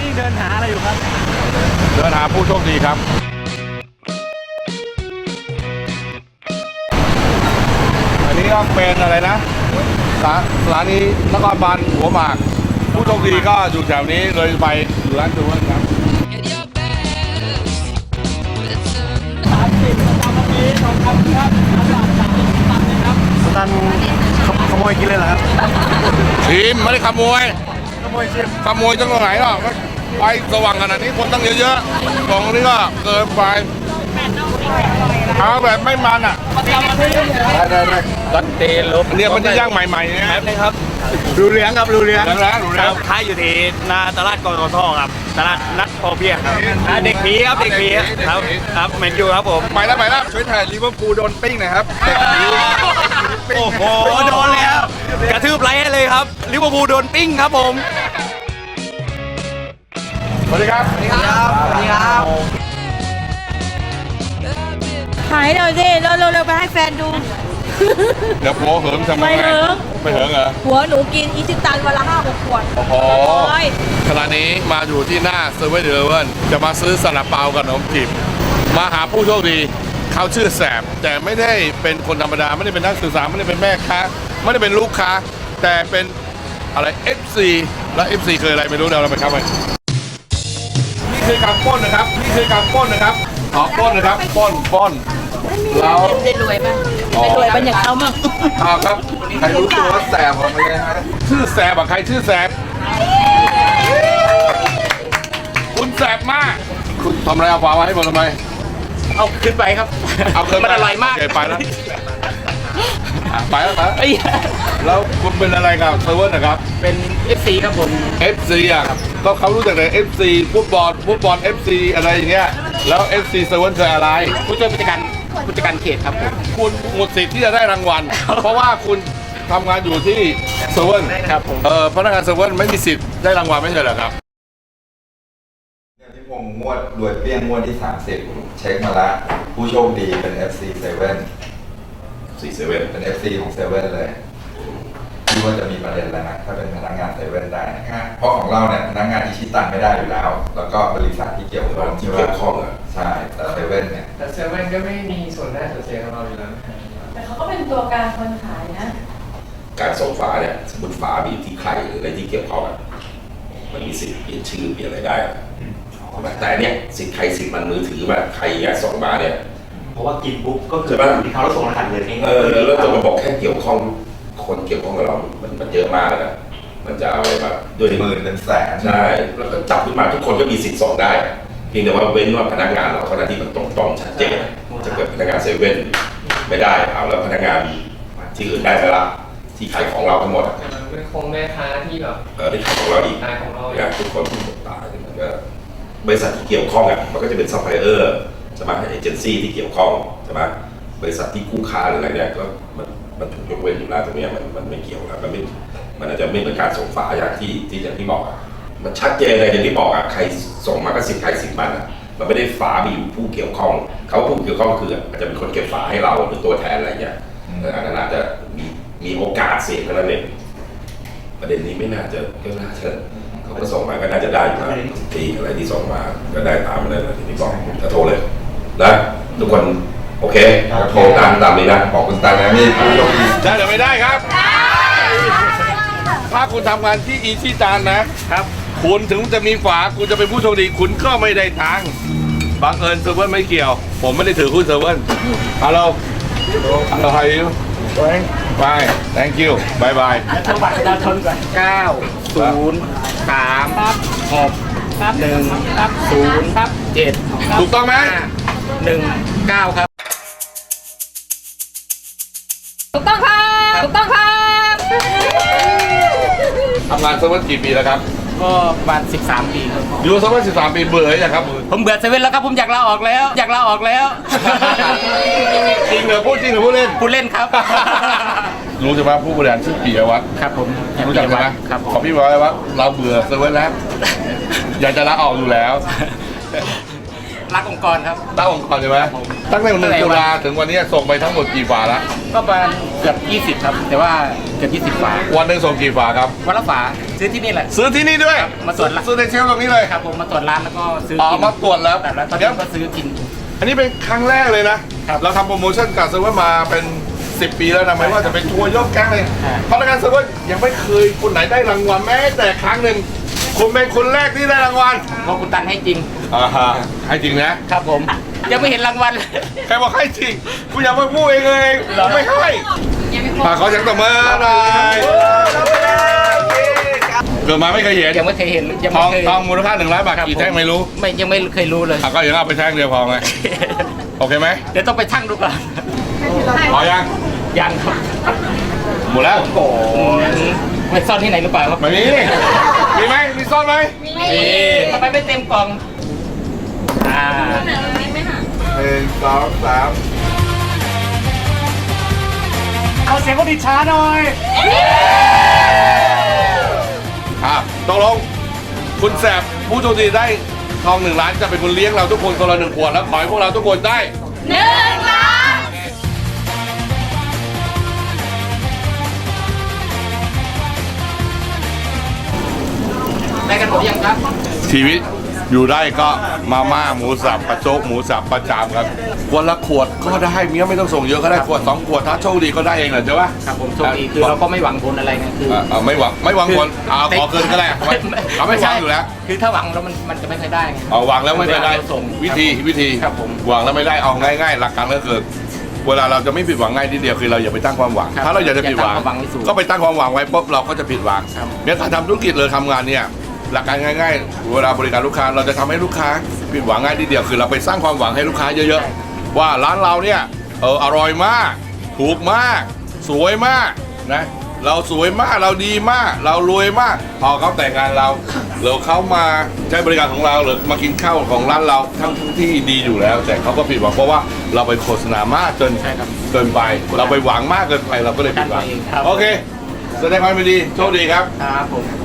นี่เดินหาอะไรอยู่ครับ เดินหาผู้โชคดีครับ อันนี้ก็เป็นอะไรนะสาสถานีนครบาลหัวหมาก ผู้โชคดีก็อยู่แถวนี้เลยไปอยู่ร้านจูเวนครับ Get your best with some สามสิบประจำวันนี้ทองคำครับอันดับสามสิบตันนะครับสตันขโมยกินเลยเหรอครับทีมไม่ได้ขโมยขโมยชิมขโมยจังตรงไหนหรอก ไฟสว่างขนาดนี้คนตั้งเยอะๆของนี้ก็เกินไปเอาแบบไม่มันอะตันเตลบเนี่ยมันจะย่างใหม่ๆเนี่ยนี่ครับรูเลี้ยงครับรูเลี้ยงแล้วแล้วแล้วค้ายอยู่ที่หนาตลาดกรทครับตลาดนัดพอเพียงครับอ่าเด็กผีครับเด็กผีครับครับแมนยูครับผมไปแล้วไปแล้วช่วยถ่ายลิเวอร์พูลโดนปิ้งหน่อยครับโอ้โหโดนแล้วกระทืบไลค์ให้เลยครับลิเวอร์พูลโดนปิ้งครับผม สวัสดีครับหายหน่อยสิเร็วเร็วเร็วไปให้แฟนดู เดี๋ยวโผล่เหิมทำไมไม่เหิม ไม่เหิมเหรอ หัวหนูกินอีชิตันวันละห้าหกขวดโอ้โหโอ้ยขณะนี้มาอยู่ที่หน้าเซเว่นเดลเวนจะมาซื้อสลับเปากับขนมจีบมาหาผู้โชคดี เขาชื่อแสบ แต่ไม่ได้เป็นคนธรรมดา ไม่ได้เป็นนักศึกษาไม่ได้เป็นแม่ค้า ไม่ได้เป็นลูกค้า แต่เป็นอะไร FC แล้ว FC คืออะไรไม่รู้เดี๋ยวเราไปครับไปนี่ คือการปล้นนะครับ นี่คือการปล้นนะครับขอปล้นนะครับปล้นปล้นเราได้รวยมั้ยได้รวยเป็นอย่างเขามั่งเอาครับใครรู้ตัวว่าแสบออกมาเลยฮะชื่อแสบอะใครชื่อแสบ คุณแสบมาก คุณทำอะไรเอาฝามาให้ผมทำไม เอาขึ้นไปครับ เอาเกินมันอร่อยมากโเคไปแล้วอะไปแล้วครับไอ้แล้วคุณเป็นอะไรกับเซเว่นนะครับ เป็น FC ครับผม FC อะ ก็เขารู้จักแต่ FC ฟุตบอลฟุตบอล FC อะไรอย่างเงี้ยแล้ว FC เซเว่นคืออะไร ผู้ช่วยผู้จัดการผู้จัดการเขตครับผม คุณหมดสิทธิ์ที่จะได้รางวัล เพราะว่าคุณทำงานอยู่ที่เซเว่นครับผม เออพนักงานเซเว่นไม่มีสิทธิ์ได้รางวัลไม่ใช่เหรอครับเนี่ยที่ผมงวดรวยเปี้ยงงวดที่ 30 เช็คมาละ ผู้โชคดีเป็น FC 7สี่เซเว่นเป็น FC ของ7เลย ที่ว่าจะมีประเด็นแล้วนะถ้าเป็นพนักงาน7ได้นะเพราะของเราเนี่ยพนักงานอิชิตันไม่ได้อยู่แล้ว แล้วก็บริษัทที่เกี่ยวข้องที่เกี่ยวข้องอะใช่แต่7เนี่ยแต่เซเว่นก็ไม่มีส่วนได้ส่วนเสียกับเราอยู่แล้วแต่เขาก็เป็นตัวการคนขายนะ การส่งฝาเนี่ยสมมติฝามีอยู่ที่ใครหรืออะไรที่เกี่ยวข้องอะมันมีสิทธิ์เปลี่ยนชื่อเปลี่ยนอะไรได้อะใช่ไหมแต่เนี่ยสิทธิ์ใครสิทธิ์มันมือถือมาใครอยากส่งมาเนี่ย เพราะว่ากินปุ๊บก็คือใช่ปะที่เขาแล้วส่งรหัสเลยเออแล้วจะมาบอกแค่เกี่ยวข้อง คนเกี่ยวข้องกับเรา มันมันเยอะมากเลยนะมันจะเอาอะไรมาด้วยหมื่นเป็นแสนใช่แล้วก็จับขึ้นมาทุกคนก็มีสิทธิ์ส่งได้เพียงแต่ว่าเว้นว่าพนักงานเราเท่านั้นที่มันตรงต้องชัดเจนจะเกิดพนักงานเซเว่นไม่ได้เอาแล้วพนักงานที่อื่นได้ไหมล่ะที่ขายของเราทั้งหมดอะมันไม่คงแม่ค้าที่แบบเออที่ขายของเราอีกขายของเราอย่างทุกคนถูกตายมันก็บริษัทที่เกี่ยวข้องอะมันก็จะเป็นซัพพลายเออร์ใช่ไหมเอเจนซี่ที่เกี่ยวข้องใช่ไหมบริษัทที่คู่ค้าหรืออะไรเนี่ยก็มัน มันถูกยกเว้นอยู่แล้วตรงเนี้ยมันมันไม่เกี่ยวแล้วมันไม่มันอาจจะไม่เป็นการส่งฝาอย่างที่ที่อย่างที่บอกอะมันชัดเจนเลยอย่างที่บอกอะใครส่งมาก็สิทธิ์ใครสิทธิ์มันอะมันไม่ได้ฝามีอยู่ผู้เกี่ยวข้อง เขาผู้เกี่ยวข้องคืออาจจะเป็นคนเก็บฝาให้เราหรือตัวแทนอะไรเงี้ยเอออันนั้นอาจจะมีมีโอกาสเสี่ยงเท่านั้นเองประเด็นนี้ไม่น่าจะก็น่าจะเขาก็ส่งมาก็น่าจะได้อยู่แล้วที่อะไรที่ส่งมาก็ได้ตามนั้นแหละที่บอกจะโทรเลยนะทุกคน โอเคโทรตามตามนี้นะ บอกคุณตันนะนี่ผู้โชคดีได้หรือไม่ได้ครับ ถ้าคุณทำงานที่อีชิตานนะครับ คุณถึงจะมีฝา คุณจะเป็นผู้โชคดี คุณก็ไม่ได้ทางบังเอิญเซเว่นไม่เกี่ยว ผมไม่ได้ถือหุ้นเซเว่นฮัลโหลฮัลโหล how are you fine thank you bye bye แล้วโทรบัตรประชาชนก่อนเก้าศูนย์สามหกหนึ่งศูนย์เจ็ดถูกต้องไหมหนึ่งเก้าครับ ถูกต้องครับถูกต้องครับทำงานเซเว่นกี่ปีแล้วครับก็ประมาณ13 ปีครับอยู่เซเว่น13 ปีเบื่อหรือยังครับผมเบื่อเซเว่นแล้วครับผมอยากลาออกแล้ว อยากลาออกแล้ว จริงเหรอพูดจริงหรือพูดเล่นพูดเล่นครับ รู้จักไหมผู้บริหารชื่อปิยวัฒน์ครับผมรู้จักใช่ไหมครับผขอมพี่บอกเลยว่าเราเบื่อเซเว่นแล้ว อยากจะลาออกอยู่แล้ว รักองค์กรครับ ตั้งองค์กรใช่ไหมตั้งแต่หนึ่งตุลาถึงวันนี้ส่งไปทั้งหมดกี่ฝาแล้วก็ประมาณเกือบ20 ครับ แต่ว่าเกือบ20ฝาวันหนึ่งส่งกี่ฝาครับวันละฝาซื้อที่นี่แหละ ซื้อที่นี่ด้วย มาตรวจละซื้อในเชลฟ์ตรงนี้เลยครับผมมาตรวจร้านแล้วก็ซื้ออ๋อกินมาตรวจแล้วแต่แล้วตอนเดี๋นี้ยวก็ซื้อกิน อันนี้เป็นครั้งแรกเลยนะครับเราทำโปรโมชั่นกับเซิร์ฟเวอร์มาเป็น 10 ปีแล้วนะไม่ว่าจะเป็นทัวร์ยกแก๊งเลยอ่าพนักงานเซิร์ฟเวอร์ยังไม่เคยคนไหนได้รางวัลแม้แต่ครั้งหนึ่งคุณเป็นคนแรกที่ได้รางวัลเพราะคุณตันให้จริง อ่าฮะให้จริงนะ ครับผม ยังไม่เห็นรางวัลเลยใครบอกให้จริงคุณอย่ามาพูดเองเลยผมไม่ให้ยังไม่ครบฝากขอเสียงตบมือหน่อยเกิดมาไม่เคยเห็นยังไม่เคยเห็นยังทไม่องเคยทองมูลค่าหนึ่งล้านบาทครับกี่แท่งไม่รู้ไม่ยังไม่เคยรู้เลย อะก็อย่างเอาไปแท่งเดียวพอไงโอเคไหมเดี๋ยวต้องไปชั่งดูก่อนพอยังยังครับหมดแล้วโอ้ไปซ่อนที่ไหนหรือเปล่าครับไม่มีมีไหมมีซ่อนไหมมีทำไมไม่เต็มกล่องอ่า หนึ่งสองสามเอาเสียงคนดิช้าหน่อยอะตกลงคุณแสบผู้โชคดีได้ทองหนึ่งล้านจะเป็นคนเลี้ยงเราทุกคนคนละหนึ่งขวดแล้วขอให้พวกเราทุกคนได้ หนึ่งล้านได้กันหมดยังครับ ชีวิต อยู่ได้ก็มาม่าหมูสับปลาโจ๊กหมูสับประจามครับวันละขวดก็ได้เมียไม่ต้องส่งเยอะก็ได้ขวดสองขวดถ้าโชคดีก็ได้เองแหละใช่ปะ ครับผมโชคดีคือเราก็ไม่หวังผลอะไรไงคือ อะอะไม่หวังไม่หวังผลอ่าขอเกินก็ได้ไม่เราไม่หวังอยู่แล้วคือถ้าหวังแล้วมันมันจะไม่ค่อยได้ไง เอาหวังแล้วไม่ได้เราส่งวิธีวิธีครับผมหวังแล้วไม่ได้เอาง่ายๆ หลักการก็คือเวลาเราจะไม่ผิดหวังง่ายนิดเดียวคือเราอย่าไปตั้งความหวัง ครับถ้าเราอยากจะผิดหวังอย่าตั้งความหวังไว้สูงก็ไปตั้งความหวังไว้ปุ๊บเราก็จะผิดหวังครับ เนี่ยการทำธุรกิจเลยทำงานเนี่ย หลักการง่ายๆ เวลาบริการลูกค้าเราจะทำให้ลูกค้าผิดหวังง่ายนิดเดียวคือเราไปสร้างความหวังให้ลูกค้าเยอะๆ ว่าร้านเราเนี่ยเอออร่อยมาก ถูกมาก สวยมากนะเราสวยมากเราดีมาก เรารวยมาก พอเขาแต่งงานเราหรือเขามาใช้บริการของเราหรือมากินข้าวของร้านเราทั้งทั้งที่ดีอยู่แล้ว แต่เขาก็ผิดหวังเพราะว่าเราไปโฆษณามากจนใช่ครับเกินไป เราไปหวังมากเกินไปเราก็เลยผิดหวังครับโอเคแสดงความยินดีโชคดีครับครับผม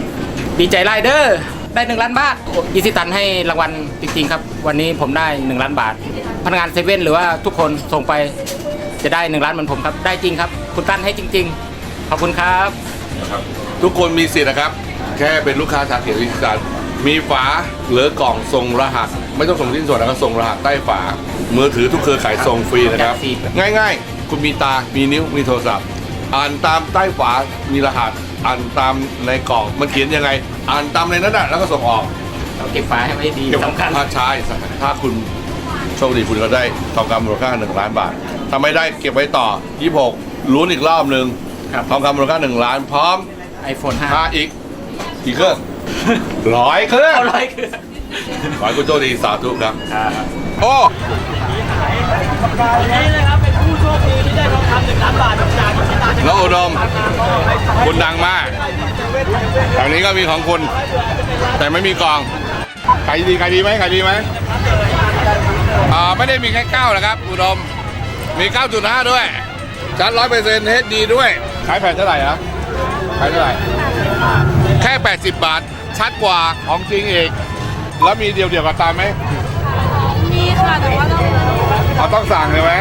ดีใจไลเดอร์ได้หนึ่งล้านบาทอีซิตันให้รางวัลจริงๆครับ วันนี้ผมได้หนึ่งล้านบาท พนักงานเซเว่นหรือว่าทุกคนส่งไปจะได้หนึ่งล้านเหมือนผมครับ ได้จริงครับ คุณตั้นให้จริง ๆ ขอบคุณครับ นะครับทุกคนมีสิทธิ์นะครับ แค่เป็นลูกค้าชาเขียววิสานมีฝาหรือกล่องส่งรหัส ไม่ต้องส่งชิ้นส่วนนะครับส่งรหัสใต้ฝา มือถือทุกเครือข่ายส่งฟรีนะครับแจกฟรีง่าย ๆ คุณมีตา มีนิ้ว มีโทรศัพท์ อ่านตามใต้ฝา มีรหัส อ่านตามในกล่องมันเขียนยังไง อ่านตามในนั้นนะแล้วก็ส่งออกเราเก็บฝาให้ไว้ดีสำคัญถ้าใช่ถ้าคุณโชคดีคุณก็ได้ทองคำมูลค่า 1 ล้านบาทถ้าไม่ได้เก็บไว้ต่อ 26ลุ้นอีกรอบหนึ่งครับทองคำมูลค่า 1 ล้านพร้อม iPhone ค่าอีกกี่เครื่องร้อยเครื่อง5เอาร้อยคือขอให้คุณโชคดีสาธุครับครับโอ้ ที่ได้ทองคำหนึ่งล้านบาทจากอิชิตันแล้วอุดมคุณดังมากแถวนี้ก็มีของคุณ แต่ไม่มีกล่องขายดีขายดีไหมขายดีไหมอ่าไม่ได้มีแค่เก้านะครับ อุดม มี9.5ด้วยชัดร้อยเปอร์เซ็นต์เฮดดีด้วย ขายแผ่นเท่าไหร่ครับขายเท่าไหร่ แค่ 80 บาท ชัดกว่าของจริงอีกแล้วมีเดียวเดียวกับตามไหมมีค่ะ แต่ว่าต้องเขาต้องสั่งเลยไหม